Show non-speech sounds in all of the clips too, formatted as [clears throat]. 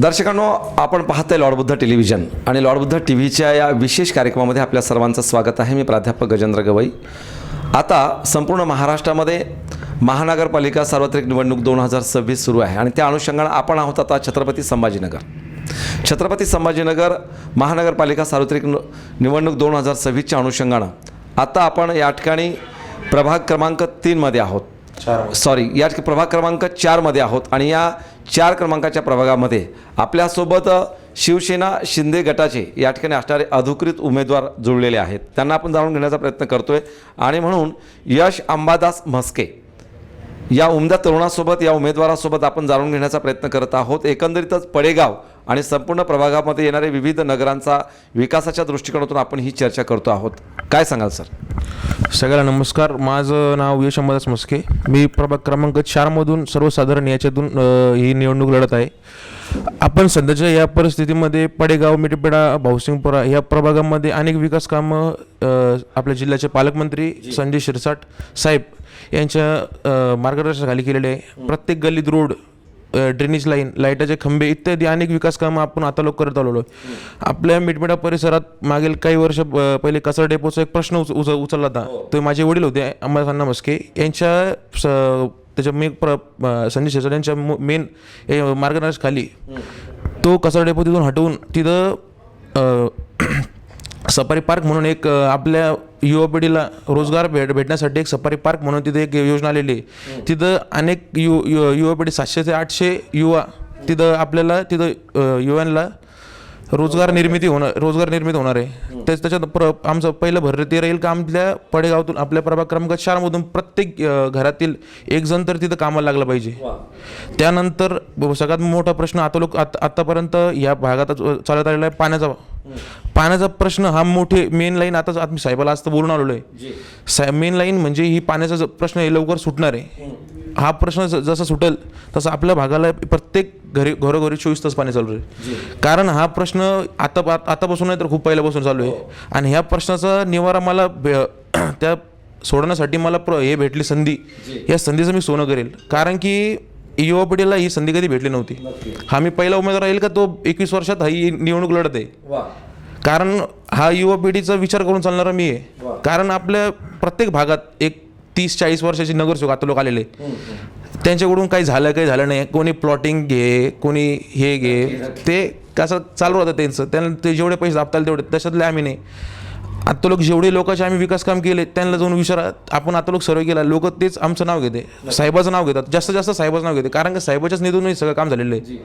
दर्शकांनो आपण पाहताय Lord Buddha television आणि लॉर्ड बुद्ध टी व्हीच्या या विशेष कार्यक्रमामध्ये आपल्या सर्वांचं स्वागत आहे. मी प्राध्यापक गजेंद्र गवई. आता संपूर्ण महाराष्ट्रामध्ये महानगरपालिका सार्वत्रिक निवडणूक दोन हजार सव्वीस सुरू आहे आणि त्या अनुषंगानं आपण आहोत आता छत्रपती संभाजीनगर. छत्रपती संभाजीनगर महानगरपालिका सार्वत्रिक निवडणूक दोन हजार सव्वीसच्या अनुषंगानं आता आपण या ठिकाणी प्रभाग क्रमांक तीनमध्ये आहोत. सॉरी या प्रभाग क्रमांक चारमध्ये आहोत आणि या चार क्रमांकाच्या प्रभागामध्ये आपल्यासोबत शिवसेना शिंदे गटाचे या ठिकाणी असणारे अधिकृत उमेदवार जुळलेले आहेत. त्यांना आपण जाणून घेण्याचा प्रयत्न करतोय. आणि म्हणून यश अंबादास म्हस्के या उमद्या तरुणासोबत या उमेदवारासोबत आपण जाणून घेण्याचा प्रयत्न करत आहोत. एकंदरीतच पडेगाव आणि संपूर्ण प्रभागामध्ये येणारे विविध नगरांचा विकासाच्या दृष्टिकोनातून आपण ही चर्चा करतो आहोत. काय सांगाल सर? सगळ्यांना नमस्कार. माझं नाव यश अंबादास मस्के. मी प्रभाग क्रमांक चारमधून सर्वसाधारण याच्यातून ही निवडणूक लढत आहे. आपण सध्याच्या या परिस्थितीमध्ये पडेगाव मिठपेडा भाऊसिंगपुरा या प्रभागामध्ये अनेक विकास कामं आपल्या जिल्ह्याचे पालकमंत्री संजय शिरसाट साहेब यांच्या मार्गदर्शनाखाली केलेले आहे. प्रत्येक गल्लीत रोड ड्रेनेज लाईन लाईटाचे खंबे इत्यादी अनेक विकास कामं आपण आता लोक करत आलेलो आहे. आपल्या मिठमेडा परिसरात मागील काही वर्ष पहिले कचरा डेपोचा एक प्रश्न उच उच उचलला होता. ते माझे वडील होते अंबादास मस्के यांच्या त्याच्या मे प्र संजय शेजर यांच्या मेन मार्गदर्शनाखाली तो कचरा डेपो तिथून हटवून तिथं [clears throat] सफारी पार्क म्हणून एक आपल्या युवा पिढीला रोजगार भेट भेटण्यासाठी एक सफारी पार्क म्हणून तिथे एक योजना आलेली आहे. तिथं अनेक यु यु- युवा पिढी सातशे ते आठशे युवा तिथं आपल्याला तिथं युवांना रोजगार निर्मिती होणार रोजगार निर्मिती होणार आहे. तेच त्याच्यात प्र आमचं पहिलं भर ते राहील का आपल्या पडेगावातून आपल्या प्रभाग क्रमांक चारमधून प्रत्येक घरातील एक जण तर तिथं कामाला लागला पाहिजे. त्यानंतर सगळ्यात मोठा प्रश्न आता लोक आत- आतापर्यंत या भागात चालत आलेला आहे. पाण्याचा पाण्याचा प्रश्न हा मोठे मेन लाईन आताच आता मी साहेबाला आज तर बोलून आलेलो आहे. साहेब मेन लाईन म्हणजे ही पाण्याचा प्रश्न आहे लवकर सुटणार आहे. हा प्रश्न जसा सुटेल तसं आपल्या भागाला प्रत्येक घरी घरोघरी चोवीस तास पाणी चालू आहे. कारण हा प्रश्न आता आत- आतापासून नाही तर खूप पहिल्यापासून चालू आहे. आणि ह्या प्रश्नाचा निवारा मला [clears throat] त्या सोडवण्यासाठी मला प्र हे भेटली संधी. या संधीचं मी सोनं करेल. कारण की युवा पिढीला ही संधी कधी भेटली नव्हती. हा मी पहिला उमेदवार राहील का तो एकवीस वर्षात हा ही निवडणूक लढत आहे. कारण हा युवा पिढीचा विचार करून चालणारा मी आहे. कारण आपल्या प्रत्येक भागात एक तीस चाळीस वर्षाची नगरसेवक आता लोक आलेले त्यांच्याकडून काही झालं काही झालं नाही. कोणी प्लॉटिंग घे कोणी हे घे. ते कसं चालू होतं त्यांचं. त्यांना ते जेवढे पैसे दाबताल तेवढे त्याच्यातले आम्ही नाही. आता लोक जेवढे लोकांचे आम्ही विकास काम केले त्यांना जाऊन विचारा आपण आता लोक सर्व केला लोक तेच आमचं नाव घेते. साहेबाचं नाव घेतात. जास्तीत जास्त साहेबाचं नाव घेते. कारण की साहेबाच्याच निधून हे सगळं काम झालेलं आहे.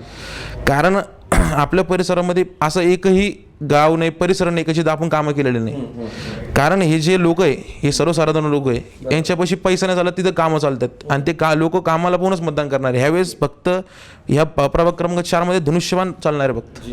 कारण [clears throat] आपल्या परिसरामध्ये असं एकही गाव नाही परिसर नाही कशी आपण कामं केलेले नाही. कारण हे जे लोक आहे हे सर्वसाधारण लोक आहे यांच्यापाशी पैसा नाही झाला तिथं कामं चालतात. आणि ते का लोक कामाला पाहूनच मतदान करणार ह्यावेळेस फक्त ह्या प्रभाग क्रमांक चारमध्ये धनुष्यबाण चालणार आहे फक्त.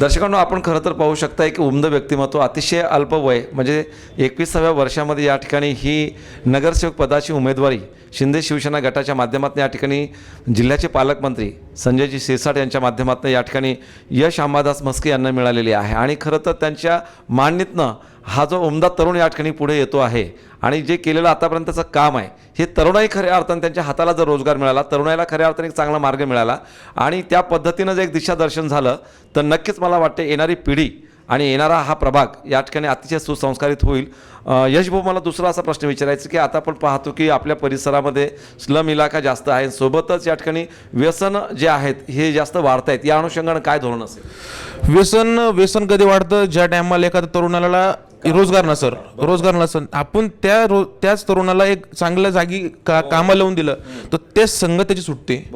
दर्शकांनो आपण खरं तर पाहू शकताय की उमद व्यक्तिमत्व अतिशय अल्प वय म्हणजे एकविसाव्या वर्षामध्ये या ठिकाणी ही नगरसेवक पदाची उमेदवारी शिंदे शिवसेना गटाच्या माध्यमातून या ठिकाणी जिल्ह्याचे पालकमंत्री संजयजी सिरसाट यांच्या माध्यमातून या ठिकाणी यश अंबादास मस्के यांना मिळालेली आहे. आणि खरं तर त्यांच्या मांडणीतनं हा जो उमदा तरुण या ठिकाणी पुढे येतो आहे आणि जे केलेलं आतापर्यंतचं काम आहे हे तरुणाई खऱ्या अर्थानं त्यांच्या हाताला जर रोजगार मिळाला तरुणाईला खऱ्या अर्थाने एक चांगला मार्ग मिळाला आणि त्या पद्धतीनं जर एक दिशादर्शन झालं तर नक्कीच मला वाटते येणारी पिढी आणि येणारा हा प्रभाग या ठिकाणी अतिशय सुसंस्कारित होईल. यशभाऊ यश भाऊ मला दुसरा असा प्रश्न विचारायचा की आता आपण पाहतो की आपल्या परिसरामध्ये स्लम इलाका जास्त आहे सोबतच या ठिकाणी व्यसन जे आहेत हे जास्त वाढत आहेत. या अनुषंगानं काय धोरण असेल? व्यसन व्यसन कधी वाढतं? ज्या टायमाला एखाद्या तरुणाला रोजगार नसर रोजगार नसन आपण त्या रो त्याच तरुणाला एक चांगल्या जागी का कामा लावून दिलं तर तेच संघ त्याची सुटते.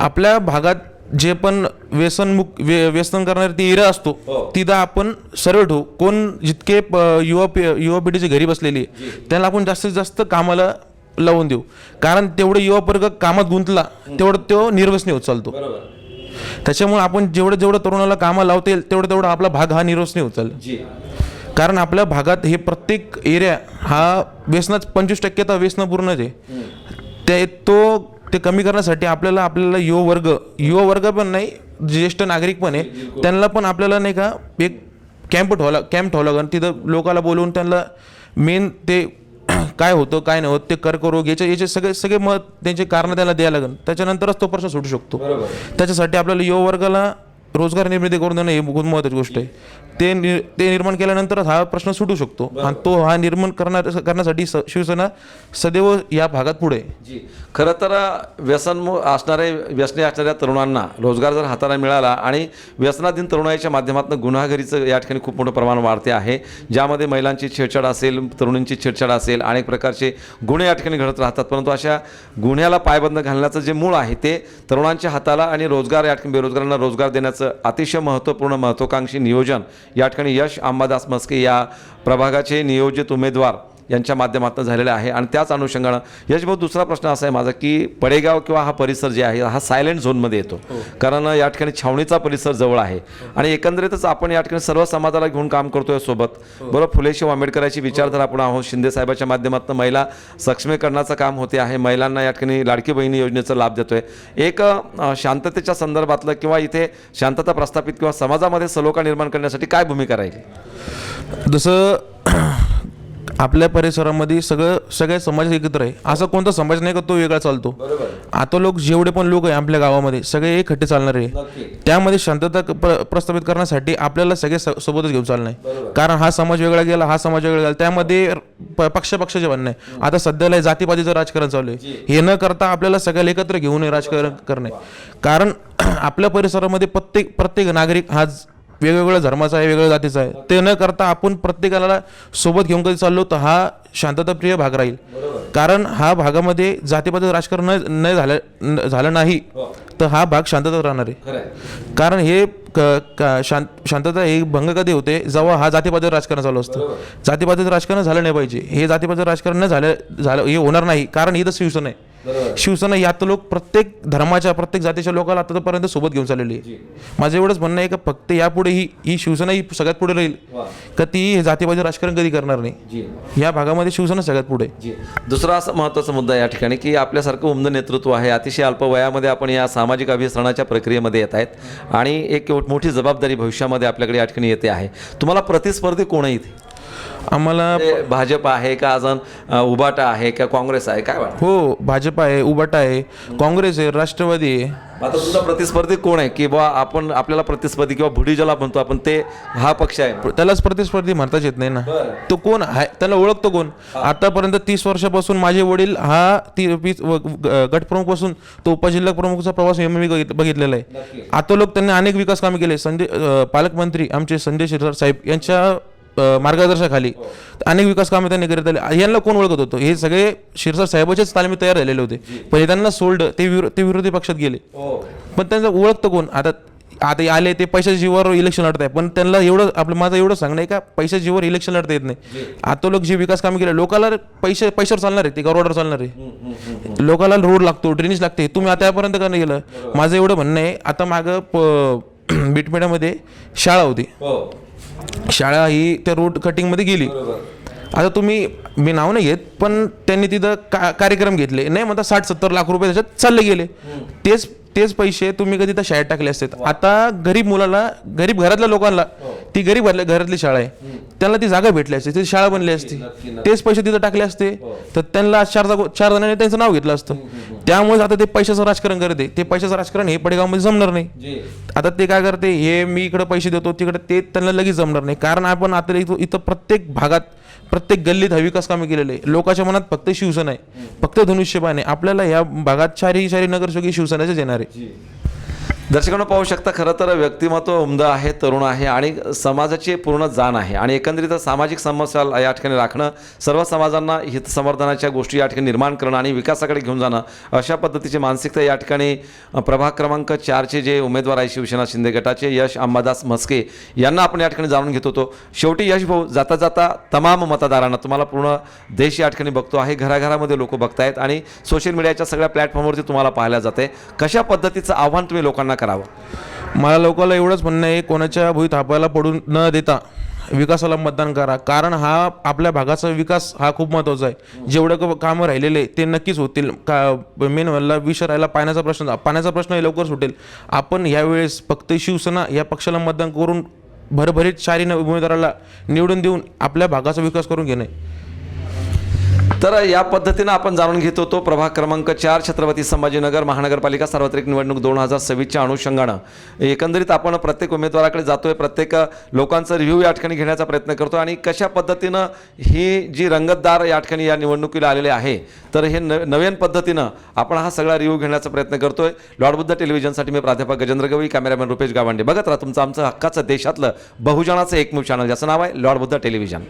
आपल्या भागात जे पण व्यसनमुक व्य व्यसन करणारे ते एरिया असतो तिथं आपण सर्व ठेवू. कोण जितके प- युवा पि- युवा पिढीची घरी बसलेली आहे, त्यांना आपण जास्तीत जास्त कामाला लावून देऊ. कारण तेवढं युवा वर्ग कामात गुंतला तेवढं तो निर्वसनी होत चालतो. त्याच्यामुळे आपण जेवढं जेवढं तरुणाला कामाला लावता येईल तेवढं तेवढं आपला भाग हा निर्वसनी होत चालेल. कारण आपल्या भागात हे प्रत्येक एरिया हा व्यसनाच पंचवीस टक्के तर व्यसन पूर्णच आहे. ते तो ते कमी करण्यासाठी आपल्याला आपल्याला युवा वर्ग युवा वर्ग पण नाही ज्येष्ठ नागरिक पण आहे. त्यांना पण आपल्याला नाही का एक कॅम्प ठेवला कॅम्प ठेवला कारण तिथं लोकाला बोलवून त्यांना मेन ते [clears throat] काय होतं काय नाही होत ते कर्करोग याचे याचे सगळे सगळे मत त्यांचे कारण त्याला द्यायला लागेल त्याच्यानंतरच तो प्रश्न सुटू शकतो. त्याच्यासाठी आपल्याला युवा वर्गाला रोजगार निर्मिती करून देणं ही खूप महत्त्वाची गोष्ट आहे. ते नि ते निर्माण केल्यानंतरच हा प्रश्न सुटू शकतो. आणि तो हा निर्माण करणार करण्यासाठी स शिवसेना सदैव या भागात पुढे. जी. खरं तर व्यसन असणारे व्यसनी असणाऱ्या तरुणांना रोजगार जर हाताला मिळाला आणि व्यसनाधीन तरुणाईच्या माध्यमातून गुन्हेगारीचं या ठिकाणी खूप मोठं प्रमाण वाढते आहे ज्यामध्ये महिलांची छेडछाड असेल तरुणींची छेडछाड असेल अनेक प्रकारचे गुन्हे या ठिकाणी घडत राहतात. परंतु अशा गुन्ह्याला पायबंद घालण्याचं जे मूळ आहे ते तरुणांच्या हाताला आणि रोजगार या ठिकाणी बेरोजगारांना रोजगार देण्याचं अतिशय महत्त्वपूर्ण महत्त्वाकांक्षी नियोजन या ठिकाणी यश अंबादास मस्के या प्रभागाचे नियोजित उमेदवार यांच्या माध्यमातून झालेलं आहे. आणि त्याच अनुषंगानं यशभाऊ दुसरा प्रश्न असा आहे माझा की पडेगाव किंवा हा परिसर जे आहे हा सायलेंट झोनमध्ये येतो. कारण या ठिकाणी छावणीचा परिसर जवळ आहे. आणि एकंदरीतच आपण या ठिकाणी सर्व समाजाला घेऊन काम करतोय सोबत. बरोबर फुले शाहू आंबेडकरांची विचारधारा आपण आहोत. शिंदे साहेबाच्या माध्यमातून महिला सक्षमीकरणाचं काम होते आहे. महिलांना या ठिकाणी लाडकी बहिणी योजनेचा लाभ देतोय. एक शांततेच्या संदर्भातलं किंवा इथे शांतता प्रस्थापित किंवा समाजामध्ये सलोखा निर्माण करण्यासाठी काय भूमिका राहील? जसं आपल्या परिसरामध्ये सगळं सगळे समाज एकत्र आहे. असं कोणता समाज नाही का तो वेगळा चालतो. आता लोक जेवढे पण लोक आहे आपल्या गावामध्ये सगळे एकखट्टे चालणार आहे. त्यामध्ये शांतता प्रस्थापित करण्यासाठी आपल्याला सगळे सोबतच घेऊन चालणं आहे. कारण हा समाज वेगळा गेला हा समाज वेगळा गेला. त्यामध्ये पक्ष पक्षाचे म्हणणं आहे. आता सध्याला जातीपातीचं राजकारण चालू आहे. हे न करता आपल्याला सगळ्याला एकत्र घेऊन राजकारण करणे. कारण [clears throat] आपल्या परिसरामध्ये प्रत्येक प्रत्येक नागरिक हा वेगवेगळ्या धर्माचा आहे वेगवेगळ्या जातीचा आहे. ते न करता आपण प्रत्येकाला सोबत घेऊन कधी चाललो तर हा शांतताप्रिय भाग राहील. कारण हा भागामध्ये जातीपातीचं राजकारण न झालं न- झालं नाही तर हा भाग शांतता राहणार आहे. कारण हे क- क- शांत शांतता हे भंग कधी होते? जेव्हा हा जातीपातीचं राजकारण चालू असतं. जातीपातीचं राजकारण झालं नाही पाहिजे. हे जातीपातीचं राजकारण न झालं झालं हे होणार नाही. कारण ही तर शिवसेना आहे. शिवसेना यात लोक प्रत्येक धर्माच्या प्रत्येक जातीच्या लोकांना आतापर्यंत सोबत घेऊन चाललेली आहे. माझं एवढंच म्हणणं आहे का फक्त यापुढे ही ही शिवसेना ही सगळ्यात पुढे राहील का ती हे जातीपाती राजकारण कधी करणार नाही? या भागामध्ये शिवसेना सगळ्यात पुढे. दुसरा असा महत्त्वाचा मुद्दा या ठिकाणी की आपल्यासारखं उमद नेतृत्व आहे अतिशय अल्प वयामध्ये आपण या सामाजिक अभिसरणाच्या प्रक्रियेमध्ये येत आहेत आणि एक मोठी जबाबदारी भविष्यामध्ये आपल्याकडे या ठिकाणी येते आहे. तुम्हाला प्रतिस्पर्धी कोण आहे इथे? आम्हाला ते भाजप आहे का अजून अ, उबाटा आहे का काँग्रेस आहे? काय वाटतं? हो भाजप आहे उबाटा आहे काँग्रेस आहे राष्ट्रवादी आहे. आता तुमचा प्रतिस्पर्धी कोण आहे? की बा आपण आपल्याला प्रतिस्पर्धी किंवा भुडी ज्याला म्हणतो आपण ते हा पक्ष आहे त्यालाच प्रतिस्पर्धी म्हणताच येत नाही ना. तो कोण आहे? त्याला ओळखतो कोण? आतापर्यंत तीस वर्षापासून माझे वडील हा ती व- ग- गटप्रमुखपासून तो उपजिल्हा प्रमुखचा प्रवास मी बघित- बघितलेला आहे. आता लोक त्यांनी अनेक विकास कामे केले. संजय अं, पालकमंत्री आमचे संजय शिरसाट साहेब यांच्या मार्गदर्शनाखाली अनेक विकास कामे त्यांनी करत आले. यांना कोण ओळखत होतो? हे सगळे शिरसाट साहेबाचेच तालमी तयार झालेले होते. पण हे त्यांना सोडलं ते विरो ते विरोधी पक्षात गेले. पण त्यांचं ओळखतं कोण? आता आता हे आले ते पैशाच्या जीवावर इलेक्शन लढत आहे पण त्यांना एवढं आपलं माझं एवढं सांगणं आहे का? पैशाच्या जीवावर इलेक्शन लढता येत नाही. आता लोक जे विकास कामे केले लोकाला पैसे पैशावर चालणार आहे ते करोडावर चालणार आहे. लोकाला रोड लागतो ड्रेनेज लागते. तुम्ही आतापर्यंत का नाही गेलं? माझं एवढं म्हणणं आहे आता मागं प [clears throat] बीटमेड्यामध्ये शाळा होती. शाळा ही त्या रोड कटिंगमध्ये गेली. आता तुम्ही मी नाव नाही घेत पण त्यांनी तिथं का कार्यक्रम घेतले. नाही म्हणता साठ सत्तर लाख रुपये त्याच्यात चालले गेले. तेच तेच पैसे तुम्ही कधी त्या शाळेत टाकले असतात. आता गरीब मुलाला गरीब घरातल्या लोकांना ती गरीब घरातल्या- घरातली शाळा आहे. त्यांना ती जागा भेटली असते ती शाळा बनली असती. तेच पैसे तिथं टाकले असते. तर त्यांना चार जागो चार जणांनी त्यांचं नाव घेतलं असतं. त्यामुळे आता ते पैशाचं राजकारण करते ते पैशाचं राजकारण हे पडेगावमध्ये जमणार नाही. आता ते काय करते हे मी इकडे पैसे देतो तिकडे ते त्यांना लगेच जमणार नाही. कारण आपण आता इथं प्रत्येक भागात प्रत्येक गल्लीत हा विकास कामे केलेले आहे लोकांच्या मनात फक्त शिवसेना आहे. फक्त धनुष्यबाण आहे. आपल्याला या भागात चारही चारही नगरसेवक हे शिवसेनेचेच येणार आहे दर्शकांना पाहू शकता खरं तर व्यक्तिमत्व उमदा आहे तरुण आहे आणि समाजाची पूर्ण जाण आहे. आणि एकंदरीत सामाजिक समस्या या ठिकाणी राखणं सर्व समाजांना हितसंवर्धनाच्या गोष्टी या ठिकाणी निर्माण करणं आणि विकासाकडे घेऊन जाणं अशा पद्धतीची मानसिकता या ठिकाणी प्रभाग क्रमांक चारचे जे उमेदवार आहे शिवसेना शिंदे गटाचे यश अंबादास म्हस्के यांना आपण या ठिकाणी जाणून घेत होतो. शेवटी यश भाऊ जाता जाता तमाम मतदारांना तुम्हाला पूर्ण देश या ठिकाणी बघतो आहे घराघरामध्ये लोक बघतायत आणि सोशल मीडियाच्या सगळ्या प्लॅटफॉर्मवरती तुम्हाला पाहायला जाते. कशा पद्धतीचं आव्हान तुम्ही लोकांना करावं. मला लोकांना एवढंच म्हणणं आहे कोणाच्या भुई थापायला पडून न देता विकासाला मतदान करा. कारण हा आपल्या भागाचा विकास हा खूप महत्त्वाचा आहे. जेवढं क- कामं राहिलेले ते नक्कीच होतील. का मेन म्हणला विषय राहिला पाण्याचा प्रश्न पाण्याचा प्रश्न हे लवकर सुटेल. आपण यावेळेस फक्त शिवसेना या पक्षाला मतदान करून भरभरीत शारीन उमेदवाराला निवडून देऊन आपल्या भागाचा विकास करून घेणे. तर या पद्धतीनं आपण जाणून घेत होतो प्रभाग क्रमांक चार छत्रपती संभाजीनगर महानगरपालिका सार्वत्रिक निवडणूक दोन हजार सव्वीसच्या अनुषंगानं. एकंदरीत आपण प्रत्येक उमेदवाराकडे जातोय प्रत्येक लोकांचा रिव्ह्यू या ठिकाणी घेण्याचा प्रयत्न करतो आणि कशा पद्धतीनं ही जी रंगतदार या ठिकाणी या निवडणुकीला आलेले आहे तर हे न नवीन पद्धतीनं आपण हा सगळा रिव्ह्यू घेण्याचा प्रयत्न करतोय. लॉर्डबुद्ध टेलिव्हिजनसाठी मी प्राध्यापक गजेंद्र गवई कॅमेरामॅन रुपेश गावंडे. बघत राहा तुमचं आमचं हक्काचं देशातलं बहुजनाचं एकमेव चॅनल ज्याचं नाव आहे लॉर्डबुद्ध टेलिव्हिजन.